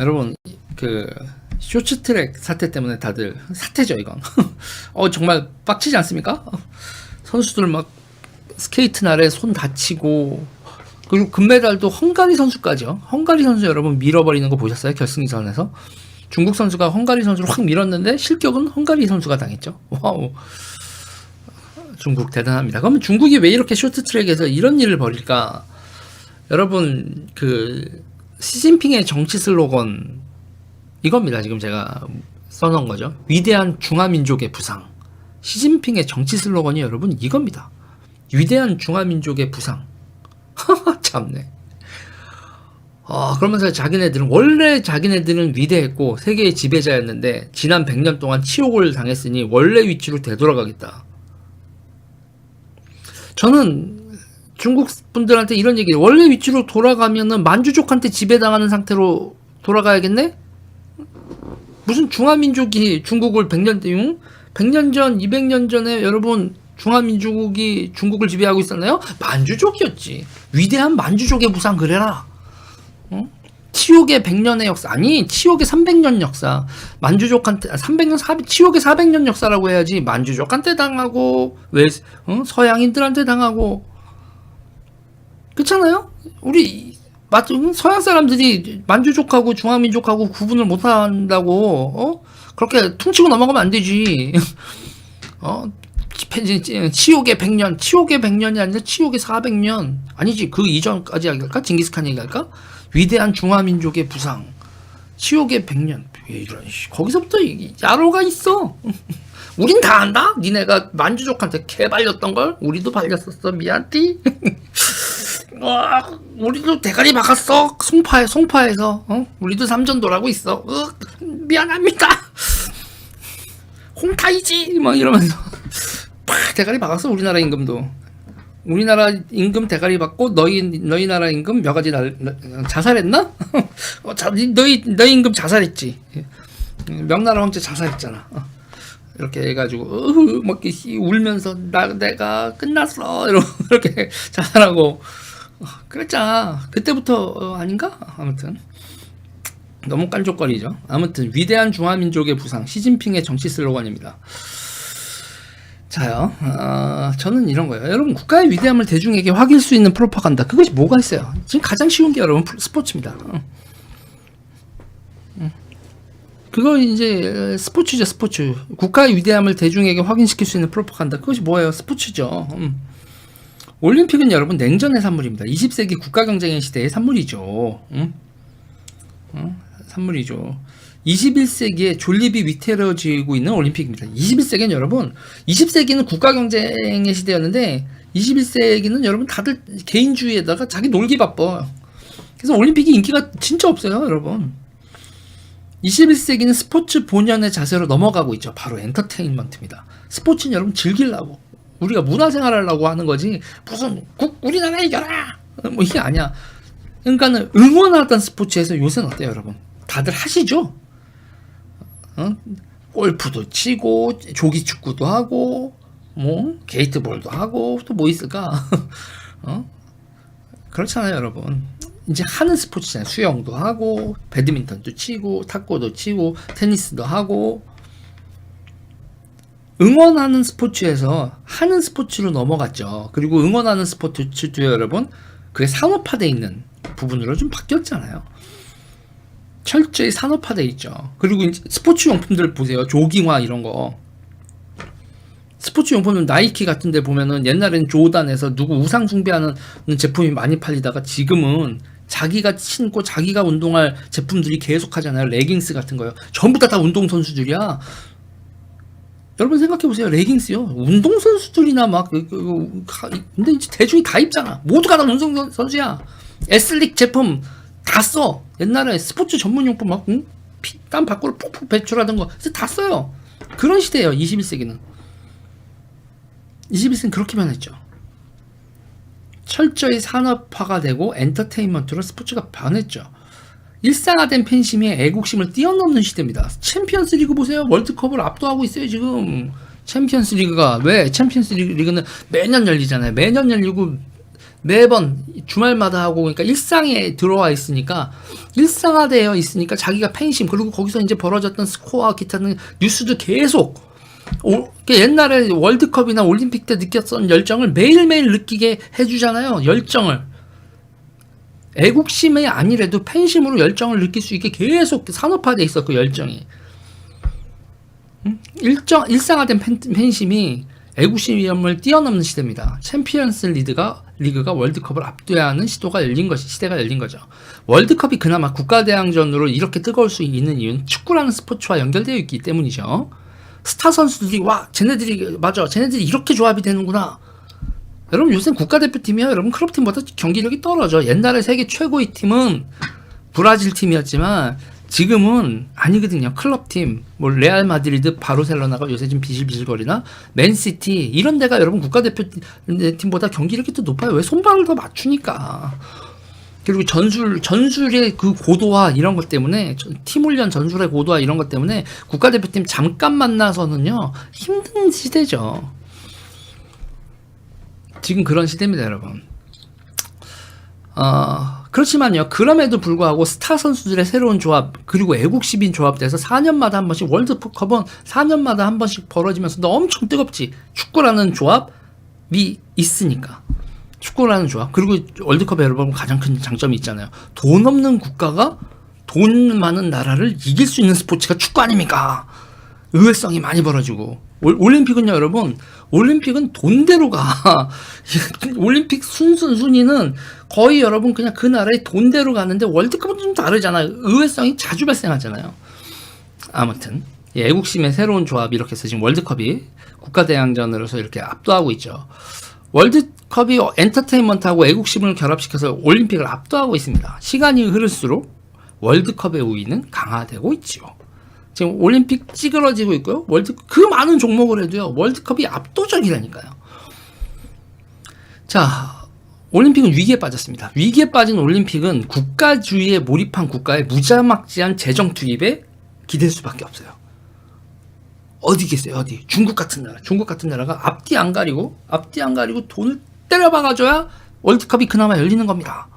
여러분 그 쇼츠트랙 사태 때문에 다들 사태죠 이건. 어 정말 빡치지 않습니까? 선수들 막 스케이트 날에 손 다치고 그리고 금메달도 헝가리 선수까지요. 헝가리 선수 여러분 밀어버리는 거 보셨어요? 결승전에서 중국 선수가 헝가리 선수를 확 밀었는데 실격은 헝가리 선수가 당했죠. 와우. 중국 대단합니다. 그러면 중국이 왜 이렇게 쇼트트랙에서 이런 일을 벌일까? 여러분 그 시진핑의 정치 슬로건 이겁니다. 지금 제가 써놓은 거죠. 위대한 중화민족의 부상. 시진핑의 정치 슬로건이 여러분 이겁니다. 위대한 중화민족의 부상. 참네. 아, 그러면서 자기네들은 원래 자기네들은 위대했고 세계의 지배자였는데 지난 100년 동안 치욕을 당했으니 원래 위치로 되돌아가겠다. 저는 중국 분들한테 이런 얘기를 원래 위치로 돌아가면은 만주족한테 지배당하는 상태로 돌아가야겠네? 무슨 중화민족이 중국을 100년 응? 100년 전, 200년 전에 여러분 중화민족이 중국을 지배하고 있었나요? 만주족이었지. 위대한 만주족의 부상 그래라. 응? 치욕의 100년의 역사 아니 치욕의 300년 역사 만주족한테 아, 300년 400 치욕의 400년 역사라고 해야지 만주족한테 당하고 왜 어? 서양인들한테 당하고 그렇잖아요 우리 맞 서양 사람들이 만주족하고 중화민족하고 구분을 못한다고 어 그렇게 퉁치고 넘어가면 안 되지 어 치욕의 100년, 치욕의 100년이 아니라 치욕의 400년. 아니지, 그 이전까지 할까? 징기스칸 얘기할까? 위대한 중화민족의 부상. 치욕의 100년. 이런, 거기서부터 야로가 있어. 우린 다 안다? 니네가 만주족한테 개 발렸던 걸? 우리도 발렸었어. 미안띠. 와, 우리도 대가리 박았어. 송파에, 송파에서. 어? 우리도 삼전도라고 있어. 으, 미안합니다. 홍타이지! 막 이러면서. 팍 대가리 박았어 우리나라 임금도 우리나라 임금 대가리 받고 너희 너희 나라 임금 몇 가지 날, 자살했나? 어, 자, 너희 너희 임금 자살했지. 명나라 황제 자살했잖아. 어. 이렇게 해가지고 으흐, 막 울면서 나 내가 끝났어 이렇게 자살하고 어, 그랬잖아. 그때부터 어, 아닌가? 아무튼 너무 깐족거리죠. 아무튼 위대한 중화민족의 부상 시진핑의 정치 슬로건입니다. 자요, 어, 저는 이런 거예요. 여러분, 국가의 위대함을 대중에게 확인할 수 있는 프로파간다. 그것이 뭐가 있어요? 지금 가장 쉬운 게 여러분, 스포츠입니다. 어. 음. 그거 이제, 스포츠죠, 스포츠. 국가의 위대함을 대중에게 확인시킬 수 있는 프로파간다. 그것이 뭐예요? 스포츠죠. 음. 올림픽은 여러분, 냉전의 산물입니다. 20세기 국가 경쟁의 시대의 산물이죠. 음? 어? 산물이죠. 21세기에 존립이 위태로워지고 있는 올림픽입니다. 21세기는 여러분, 20세기는 국가 경쟁의 시대였는데 21세기는 여러분 다들 개인주의에다가 자기 놀기 바빠. 그래서 올림픽이 인기가 진짜 없어요, 여러분. 21세기는 스포츠 본연의 자세로 넘어가고 있죠. 바로 엔터테인먼트입니다. 스포츠는 여러분 즐기려고 우리가 문화생활 하려고 하는 거지 무슨 국 우리나라 이겨라 뭐 이게 아니야. 그러니까는 응원하던 스포츠에서 요새는 어때요, 여러분? 다들 하시죠? 어? 골프도 치고 조기 축구도 하고 뭐 게이트볼도 하고 또 뭐 있을까? 어? 그렇잖아요, 여러분. 이제 하는 스포츠잖아요. 수영도 하고 배드민턴도 치고 탁구도 치고 테니스도 하고 응원하는 스포츠에서 하는 스포츠로 넘어갔죠. 그리고 응원하는 스포츠도 여러분 그게 산업화돼 있는 부분으로 좀 바뀌었잖아요. 철저히 산업화돼 있죠. 그리고 이제 스포츠 용품들 보세요. 조깅화 이런 거. 스포츠 용품은 나이키 같은 데 보면은 옛날엔 조단에서 누구 우상 숭배하는 제품이 많이 팔리다가 지금은 자기가 신고 자기가 운동할 제품들이 계속 하잖아요. 레깅스 같은 거요. 전부 다 다 운동선수들이야. 여러분 생각해 보세요. 레깅스요. 운동선수들이나 막, 그, 그, 근데 이제 대중이 다 입잖아. 모두가 다 운동선수야. 에슬릭 제품 다 써. 옛날에 스포츠 전문용품 막, 응? 피, 땀 밖으로 푹푹 배출하던 거, 다 써요. 그런 시대예요, 21세기는. 21세기는 그렇게 변했죠. 철저히 산업화가 되고 엔터테인먼트로 스포츠가 변했죠. 일상화된 팬심이 애국심을 뛰어넘는 시대입니다. 챔피언스 리그 보세요. 월드컵을 압도하고 있어요, 지금. 챔피언스 리그가 왜 챔피언스 리그는 매년 열리잖아요. 매년 열리고 매번 주말마다 하고 그러니까 일상에 들어와 있으니까 일상화되어 있으니까 자기가 팬심 그리고 거기서 이제 벌어졌던 스코어 기타는 뉴스도 계속 오, 그 옛날에 월드컵이나 올림픽 때 느꼈던 열정을 매일매일 느끼게 해주잖아요. 열정을. 애국심이 아니래도 팬심으로 열정을 느낄 수 있게 계속 산업화돼 있어 그 열정이. 음? 일정 일상화된 팬, 팬심이 애국심을 뛰어넘는 시대입니다. 챔피언스 리그가 리그가 월드컵을 앞둬야 하는 시도가 열린 것이 시대가 열린 거죠. 월드컵이 그나마 국가대항전으로 이렇게 뜨거울 수 있는 이유는 축구라는 스포츠와 연결되어 있기 때문이죠. 스타 선수들이 와 쟤네들이 맞아 쟤네들이 이렇게 조합이 되는구나. 여러분 요새 국가대표팀이요. 여러분 클럽팀보다 경기력이 떨어져. 옛날에 세계 최고의 팀은 브라질 팀이었지만 지금은 아니거든요. 클럽팀, 뭐 레알 마드리드, 바르셀로나가 요새 좀 비실비실거리나 맨시티 이런 데가 여러분 국가대표팀보다 경기력이 더 높아요. 왜 손발을 더 맞추니까. 그리고 전술 전술의 그 고도화 이런 것 때문에 저- 팀 훈련 전술의 고도화 이런 것 때문에 국가대표팀 잠깐 만나서는요 힘든 시대죠. 지금 그런 시대입니다, 여러분. 어, 그렇지만요. 그럼에도 불구하고 스타 선수들의 새로운 조합 그리고 애국시빈 조합돼서 4년마다 한 번씩 월드컵은 4년마다 한 번씩 벌어지면서 엄청 뜨겁지. 축구라는 조합이 있으니까. 축구라는 조합 그리고 월드컵에 여러분 가장 큰 장점이 있잖아요. 돈 없는 국가가 돈 많은 나라를 이길 수 있는 스포츠가 축구 아닙니까? 의외성이 많이 벌어지고. 올- 올림픽은요 여러분 올림픽은 돈대로 가 올림픽 순순 순위는 거의 여러분 그냥 그 나라의 돈대로 가는데 월드컵은 좀 다르잖아요. 의외성이 자주 발생하잖아요. 아무튼 이 애국심의 새로운 조합이 이렇게 해서 지금 월드컵이 국가대항전으로서 이렇게 압도하고 있죠. 월드컵이 엔터테인먼트하고 애국심을 결합시켜서 올림픽을 압도하고 있습니다. 시간이 흐를수록 월드컵의 우위는 강화되고 있지요 지금 올림픽 찌그러지고 있고요. 월드 그 많은 종목을 해도요. 월드컵이 압도적이라니까요. 자, 올림픽은 위기에 빠졌습니다. 위기에 빠진 올림픽은 국가주의에 몰입한 국가의 무자막지한 재정 투입에 기댈 수밖에 없어요. 어디겠어요? 어디? 중국 같은 나라. 중국 같은 나라가 앞뒤 안 가리고 앞뒤 안 가리고 돈을 때려 박아줘야 월드컵이 그나마 열리는 겁니다.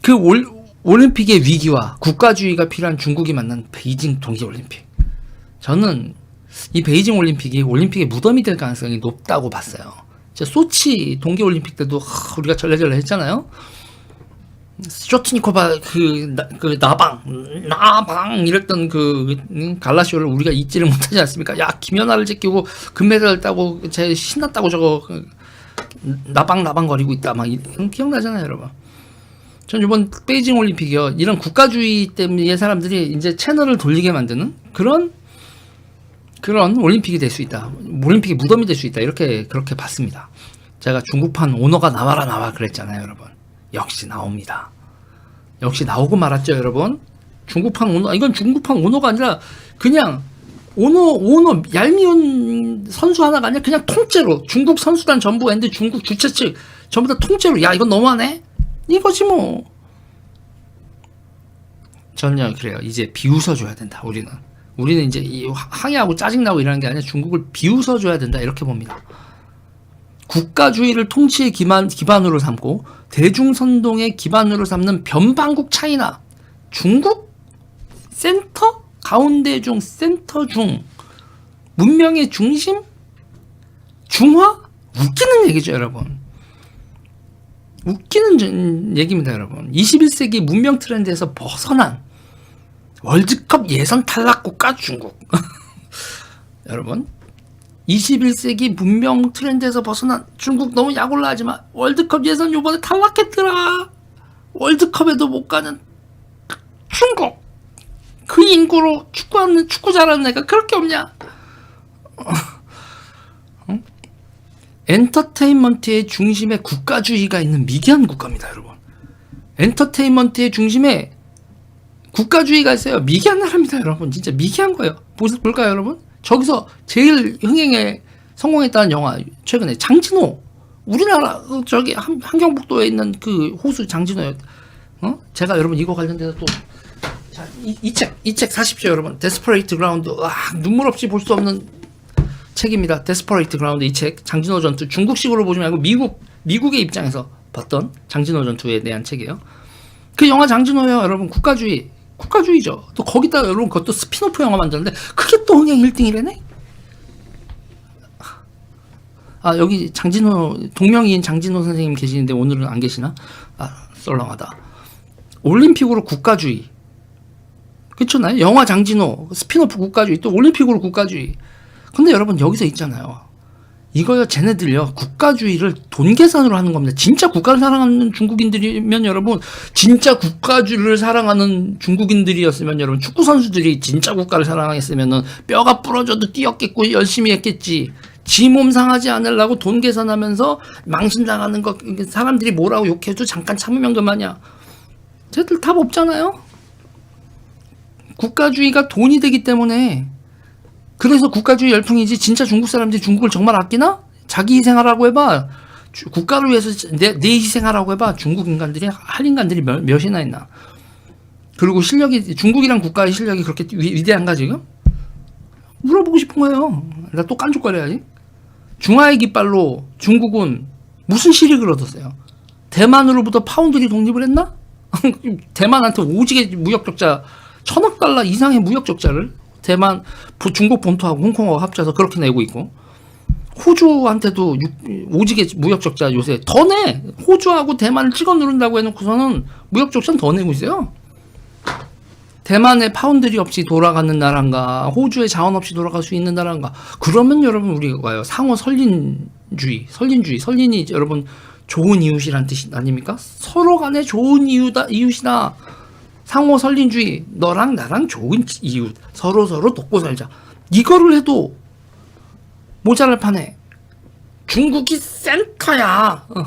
그 올, 올림픽의 위기와 국가주의가 필요한 중국이 만난 베이징 동계올림픽. 저는 이 베이징 올림픽이 올림픽의 무덤이 될 가능성이 높다고 봤어요. 저 소치 동계올림픽 때도 하, 우리가 절레절레 했잖아요. 쇼트니코바 그, 나, 그 나방 나방 이랬던 그 음, 갈라쇼를 우리가 잊지를 못하지 않습니까? 야 김연아를 제끼고 금메달 따고 제 신났다고 저거 그, 나방 나방 거리고 있다 막 이- 기억나잖아요, 여러분. 전 이번 베이징 올림픽이요 이런 국가주의 때문에 사람들이 이제 채널을 돌리게 만드는 그런 그런 올림픽이 될 수 있다. 올림픽이 무덤이 될 수 있다. 이렇게 그렇게 봤습니다. 제가 중국판 오너가 나와라 나와 그랬잖아요, 여러분. 역시 나옵니다. 역시 나오고 말았죠, 여러분. 중국판 오너 이건 중국판 오너가 아니라 그냥 오너 오너 얄미운 선수 하나가 아니라 그냥 통째로 중국 선수단 전부 엔드 중국 주최 측 전부 다 통째로 야 이건 너무하네 이거지 뭐. 전혀 그래요. 이제 비웃어 줘야 된다. 우리는 우리는 이제 이 항의하고 짜증 나고 이러는 게 아니라 중국을 비웃어 줘야 된다 이렇게 봅니다. 국가주의를 통치의 기반, 기반으로 삼고 대중선동의 기반으로 삼는 변방국 차이나 중국 센터 가운데 중 센터 중 문명의 중심 중화 웃기는 얘기죠 여러분 웃기는 전- 얘기입니다 여러분 21세기 문명 트렌드에서 벗어난 월드컵 예선 탈락 국가 중국 여러분 21세기 문명 트렌드에서 벗어난 중국 너무 약 올라하지 마. 월드컵 예선 요번에 탈락했더라. 월드컵에도 못 가는 중국. 그 인구로 축구하는 축구 잘하는 애가 그렇게 없냐? 어? 엔터테인먼트의 중심에 국가주의가 있는 미개한 국가입니다, 여러분. 엔터테인먼트의 중심에 국가주의가 있어요. 미개한 나라입니다, 여러분. 진짜 미개한 거예요. 보- 볼까요, 여러분? 저기서 제일 흥행에 성공했다는 영화 최근에 장진호 우리나라 어, 저기 한, 한경북도에 있는 그 호수 장진호요. 어? 제가 여러분 이거 관련돼서 또 자, 이책 이 책 사십시오, 여러분. 데스퍼레이트 그라운드. 와, 눈물 없이 볼 수 없는 책입니다. 데스퍼레이트 그라운드 이 책. 장진호 전투 중국식으로 보지 말고 미국 미국의 입장에서 봤던 장진호 전투에 대한 책이에요. 그 영화 장진호요, 여러분 국가주의, 국가주의죠. 또 거기다가 여러분 그것도 스피노프 영화 만드는데 그게 또 흥행 1등이래네. 아 여기 장진호 동명이인 장진호 선생님 계시는데 오늘은 안 계시나? 아 썰렁하다. 올림픽으로 국가주의. 그렇잖아요. 영화 장진호 스피노프 국가주의 또 올림픽으로 국가주의. 근데 여러분 여기서 있잖아요. 이거요 쟤네들요 국가주의를 돈 계산으로 하는 겁니다. 진짜 국가를 사랑하는 중국인들이면 여러분 진짜 국가주의를 사랑하는 중국인들이었으면 여러분 축구 선수들이 진짜 국가를 사랑했으면은 뼈가 부러져도 뛰었겠고 열심히 했겠지. 지 몸 상하지 않으려고 돈 계산하면서 망신 당하는 거 사람들이 뭐라고 욕해도 잠깐 참으면 그만이야. 쟤들 답 없잖아요. 국가주의가 돈이 되기 때문에 그래서 국가주의 열풍이지 진짜 중국 사람들이 중국을 정말 아끼나? 자기 희생하라고 해봐. 주- 국가를 위해서 내, 내 희생하라고 해봐. 중국 인간들이 할 인간들이 몇, 몇이나 있나? 그리고 실력이 중국이란 국가의 실력이 그렇게 위, 위대한가 지금? 물어보고 싶은 거예요. 나 또 깐죽거려야지. 중화의 깃발로 중국은 무슨 실익을 얻었어요? 대만으로부터 파운드리 독립을 했나? 대만한테 오지게 무역 적자 천억 달러 이상의 무역 적자를 대만 부- 중국 본토하고 홍콩하고 합쳐서 그렇게 내고 있고 호주한테도 육- 오지게 무역 적자 요새 더 내. 호주하고 대만을 찍어 누른다고 해놓고서는 무역 적자는 더 내고 있어요. 대만에 파운드리 없이 돌아가는 나라인가, 호주에 자원 없이 돌아갈 수 있는 나라인가. 그러면 여러분 우리가요 상호 설린주의, 설린주의, 설린이 여러분 좋은 이웃이란 뜻이 아닙니까? 서로 간에 좋은 이웃다, 이웃이다. 상호 설린주의, 너랑 나랑 좋은 이웃, 서로 서로 돕고 살자. 이거를 해도 모자랄 판에 중국이 센터야. 어.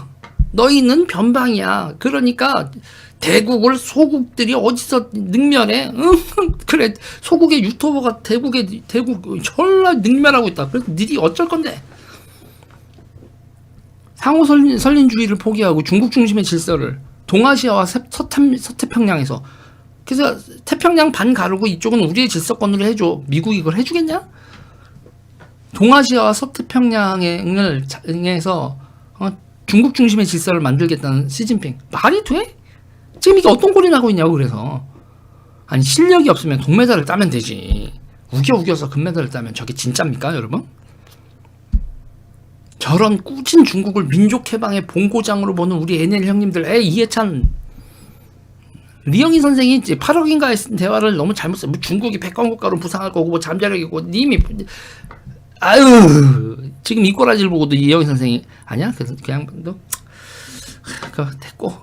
너희는 변방이야. 그러니까 대국을 소국들이 어디서 능멸해? 응? 그래 소국의 유튜버가 대국의 대국 졸라 능멸하고 있다. 그래서 니들이 어쩔 건데? 상호 설린, 설린주의를 포기하고 중국 중심의 질서를 동아시아와 서, 서태, 서태평양에서 그래서 태평양 반 가르고 이쪽은 우리의 질서권으로 해줘. 미국이 이걸 해주겠냐? 동아시아와 서태평양을 장에서 어, 중국 중심의 질서를 만들겠다는 시진핑 말이 돼? 지금 이게 어떤 꼴이 나고 있냐고 그래서 아니 실력이 없으면 동메달을 따면 되지 우겨 우겨서 금메달을 따면 저게 진짜입니까 여러분? 저런 꾸진 중국을 민족 해방의 본고장으로 보는 우리 NL 형님들 에 이해찬 리영희 선생이 이제 8억인가의 쓴 대화를 너무 잘못 써. 뭐 중국이 백광국가로 부상할 거고 뭐 잠자력이고 님이 아유 지금 이 꼬라지를 보고도 이영희 선생이 아니야? 그래서 그냥 너그 됐고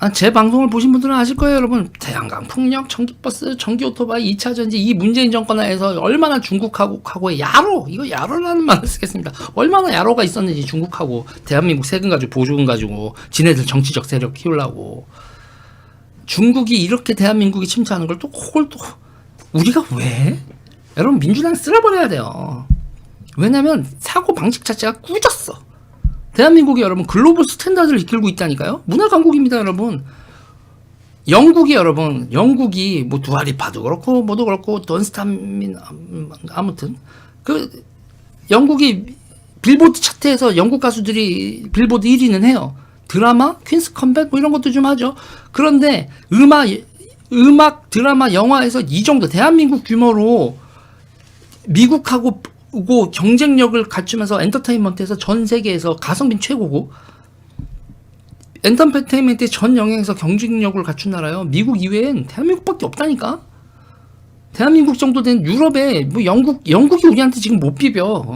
아, 제 방송을 보신 분들은 아실 거예요, 여러분. 태양광, 풍력, 전기버스, 전기 오토바이, 2차 전지, 이 문재인 정권 하에서 얼마나 중국하고, 하고의 야로, 이거 야로라는 말을 쓰겠습니다. 얼마나 야로가 있었는지 중국하고, 대한민국 세금 가지고, 보조금 가지고, 지네들 정치적 세력 키우려고. 중국이 이렇게 대한민국이 침투하는 걸 또, 그걸 또, 우리가 왜? 여러분, 민주당 쓸어버려야 돼요. 왜냐면, 사고 방식 자체가 꾸졌어. 대한민국이 여러분 글로벌 스탠다드를 이끌고 있다니까요. 문화 강국입니다, 여러분. 영국이 여러분, 영국이 뭐 두아리파도 그렇고 뭐도 그렇고 돈스타민 아무튼 그 영국이 빌보드 차트에서 영국 가수들이 빌보드 1위는 해요. 드라마, 퀸스 컴백 뭐 이런 것도 좀 하죠. 그런데 음악 음악, 드라마, 영화에서 이 정도 대한민국 규모로 미국하고 고 경쟁력을 갖추면서 엔터테인먼트에서 전 세계에서 가성비 최고고 엔터테인먼트 전 영역에서 경쟁력을 갖춘 나라요. 미국 이외엔 대한민국밖에 없다니까. 대한민국 정도 된 유럽에 뭐 영국 영국이 우리한테 지금 못 비벼.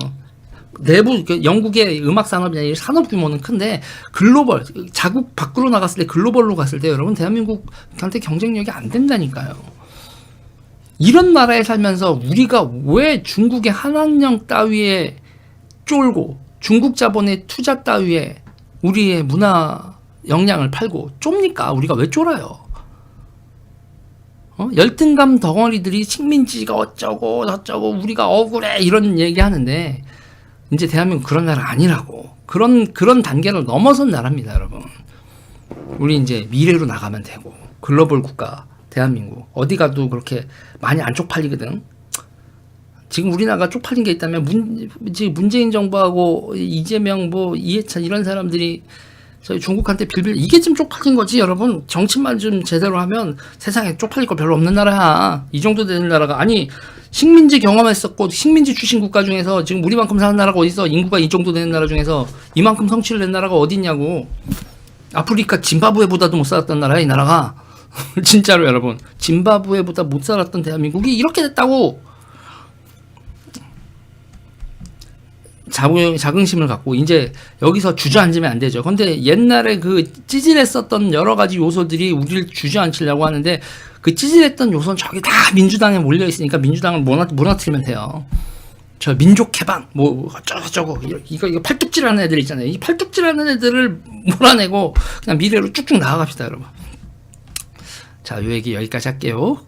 내부 그 영국의 음악 산업이나 이 산업 규모는 큰데 글로벌 자국 밖으로 나갔을 때 글로벌로 갔을 때 여러분 대한민국한테 경쟁력이 안 된다니까요. 이런 나라에 살면서 우리가 왜 중국의 한한령 따위에 쫄고 중국 자본의 투자 따위에 우리의 문화 역량을 팔고 좁니까? 우리가 왜 쫄아요? 어? 열등감 덩어리들이 식민지가 어쩌고 저쩌고 우리가 억울해 이런 얘기 하는데 이제 대한민국 그런 나라 아니라고 그런 그런 단계를 넘어선 나라입니다, 여러분. 우리 이제 미래로 나가면 되고 글로벌 국가 대한민국 어디 가도 그렇게 많이 안 쪽팔리거든. 지금 우리나라가 쪽팔린 게 있다면 문, 지금 문재인 정부하고 이재명 뭐 이해찬 이런 사람들이 저희 중국한테 빌빌 이게 좀 쪽팔린 거지 여러분? 정치만 좀 제대로 하면 세상에 쪽팔릴 거 별로 없는 나라야. 이 정도 되는 나라가. 아니 식민지 경험했었고 식민지 출신 국가 중에서 지금 우리만큼 사는 나라가 어딨어 인구가 이 정도 되는 나라 중에서 이만큼 성취를 낸 나라가 어딨냐고. 아프리카 짐바브웨보다도 못 살았던 나라야 이 나라가 진짜로 여러분 짐바브웨보다 못 살았던 대한민국이 이렇게 됐다고 자긍, 자긍심을 갖고 이제 여기서 주저앉으면 안 되죠. 근데 옛날에 그 찌질했었던 여러 가지 요소들이 우리를 주저앉히려고 하는데 그 찌질했던 요소는 저기 다 민주당에 몰려 있으니까 민주당을 무너, 무너뜨리면 돼요. 저 민족 해방 뭐 어쩌고 저쩌고 이거 이거 팔뚝질하는 애들 있잖아요. 이 팔뚝질하는 애들을 몰아내고 그냥 미래로 쭉쭉 나아갑시다, 여러분. 자, 요 얘기 여기까지 할게요.